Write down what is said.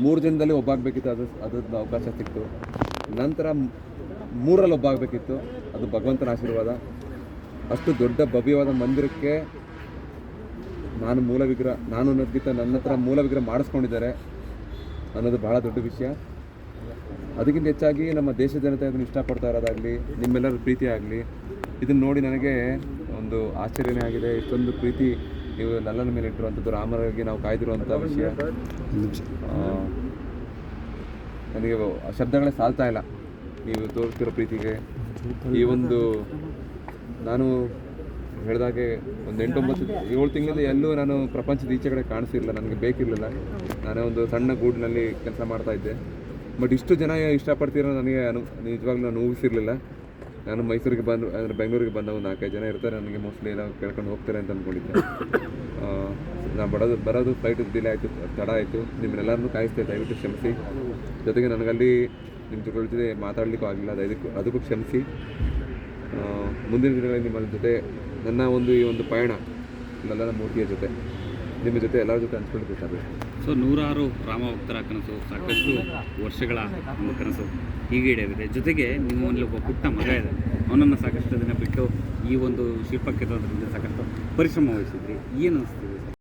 ಮೂರು ಜನದಲ್ಲಿ ಒಬ್ಬಾಗಬೇಕಿತ್ತು, ಅದು ಅದ್ರದ್ದು ಅವಕಾಶ ಸಿಕ್ತು. ನಂತರ ಮೂರಲ್ಲಿ ಒಬ್ಬ ಆಗಬೇಕಿತ್ತು ಅದು ಭಗವಂತನ ಆಶೀರ್ವಾದ. ಅಷ್ಟು ದೊಡ್ಡ ಭವ್ಯವಾದ ಮಂದಿರಕ್ಕೆ ನಾನು ಮೂಲ ವಿಗ್ರಹ, ನಾನು ಅನ್ನೋದಕ್ಕಿಂತ ನನ್ನ ಹತ್ರ ಮೂಲ ವಿಗ್ರಹ ಮಾಡಿಸ್ಕೊಂಡಿದ್ದಾರೆ ಅನ್ನೋದು ಬಹಳ ದೊಡ್ಡ ವಿಷಯ. ಅದಕ್ಕಿಂತ ಹೆಚ್ಚಾಗಿ ನಮ್ಮ ದೇಶ ಜನತೆ ಅದನ್ನು ಇಷ್ಟಪಡ್ತಾ ಇರೋದಾಗಲಿ, ನಿಮ್ಮೆಲ್ಲರ ಪ್ರೀತಿ ಆಗಲಿ, ಇದನ್ನು ನೋಡಿ ನನಗೆ ಒಂದು ಆಶ್ಚರ್ಯನೇ ಆಗಿದೆ. ಇಷ್ಟೊಂದು ಪ್ರೀತಿ ನೀವು ನಲ್ಲನ ಮೇಲೆ ಇಟ್ಟಿರುವಂಥದ್ದು ರಾಮರಿಗೆ ನಾವು ಕಾಯ್ದಿರುವಂಥ ವಿಷಯ. ನನಗೆ ಶಬ್ದಗಳೇ ಸಾಲ್ತಾ ಇಲ್ಲ. ನೀವು ತೋರಿಸ್ತಿರೋ ಪ್ರೀತಿಗೆ. ಈ ಒಂದು ನಾನು ಹೇಳಿದಾಗೆ ಒಂದು ಎಂಟೊಂಬತ್ತು ಏಳು ತಿಂಗಳಿಂದ ಎಲ್ಲೂ ನಾನು ಪ್ರಪಂಚದ ಈಚೆ ಕಡೆ ಕಾಣಿಸಿರಲಿಲ್ಲ. ನನಗೆ ಬೇಕಿರಲಿಲ್ಲ. ನಾನೇ ಒಂದು ಸಣ್ಣ ಗೂಡಿನಲ್ಲಿ ಕೆಲಸ ಮಾಡ್ತಾ ಇದ್ದೆ. ಬಟ್ ಇಷ್ಟು ಜನ ಇಷ್ಟಪಡ್ತೀರೋ ನನಗೆ ಅನು ನಿಜವಾಗ್ಲೂ ನಾನು ಊಹಿಸಿರಲಿಲ್ಲ ನಾನು ಮೈಸೂರಿಗೆ ಬಂದು, ಅಂದರೆ ಬೆಂಗಳೂರಿಗೆ ಬಂದ ಒಂದು ನಾಲ್ಕೈದು ಜನ ಇರ್ತಾರೆ, ನನಗೆ ಮೋಸ್ಟ್ಲಿ ಎಲ್ಲ ಕೇಳ್ಕೊಂಡು ಹೋಗ್ತಾರೆ ಅಂತ ಅಂದ್ಕೊಂಡಿದ್ದೆ ನಾನು ಬರೋದು ಬರೋದು ಫ್ಲೈಟ್ ಡಿಲೇ ಆಯಿತು, ತಡ ಆಯಿತು. ನಿಮ್ಮನ್ನೆಲ್ಲರನ್ನೂ ಕಾಯಿಸ್ತೇವೆ ದಯವಿಟ್ಟು ಕ್ಷಮಿಸಿ. ಜೊತೆಗೆ ನನಗಲ್ಲಿ ನಿಮ್ಮ ಜೊತೆ ಮಾತಾಡಲಿಕ್ಕೂ ಆಗಲಿಲ್ಲ, ಅದಕ್ಕೂ ಅದಕ್ಕೂ ಕ್ಷಮಿಸಿ. ಮುಂದಿನ ದಿನಗಳಲ್ಲಿ ನಿಮ್ಮ ಜೊತೆ ನನ್ನ ಒಂದು ಈ ಒಂದು ಪಯಣ ಲಲ್ಲನ ಮೂರ್ತಿಯ ಜೊತೆ. ನಿಮ್ಮ ಜೊತೆ ಎಲ್ಲರ ಜೊತೆ ಹಂಚ್ಕೊಳ್ಬೇಕಾಗುತ್ತೆ ಸೊ ನೂರಾರು ರಾಮ ಭಕ್ತರ ಕನಸು, ಸಾಕಷ್ಟು ವರ್ಷಗಳ ಒಂದು ಕನಸು ಹೀಗೆ ಈಡೇರಿದೆ ಜೊತೆಗೆ ನಿಮ್ಮ ಮನೇಲಿ ಒಬ್ಬ ಪುಟ್ಟ ಮಗ ಇದೆ. ಅವನನ್ನು ಸಾಕಷ್ಟು ದಿನ ಬಿಟ್ಟು ಈ ಒಂದು ಶಿಲ್ಪಕ್ಕೆ ಸಾಕಷ್ಟು ಪರಿಶ್ರಮ ವಹಿಸಿದ್ರಿ. ಏನು ಅನಿಸ್ತಿದೆ?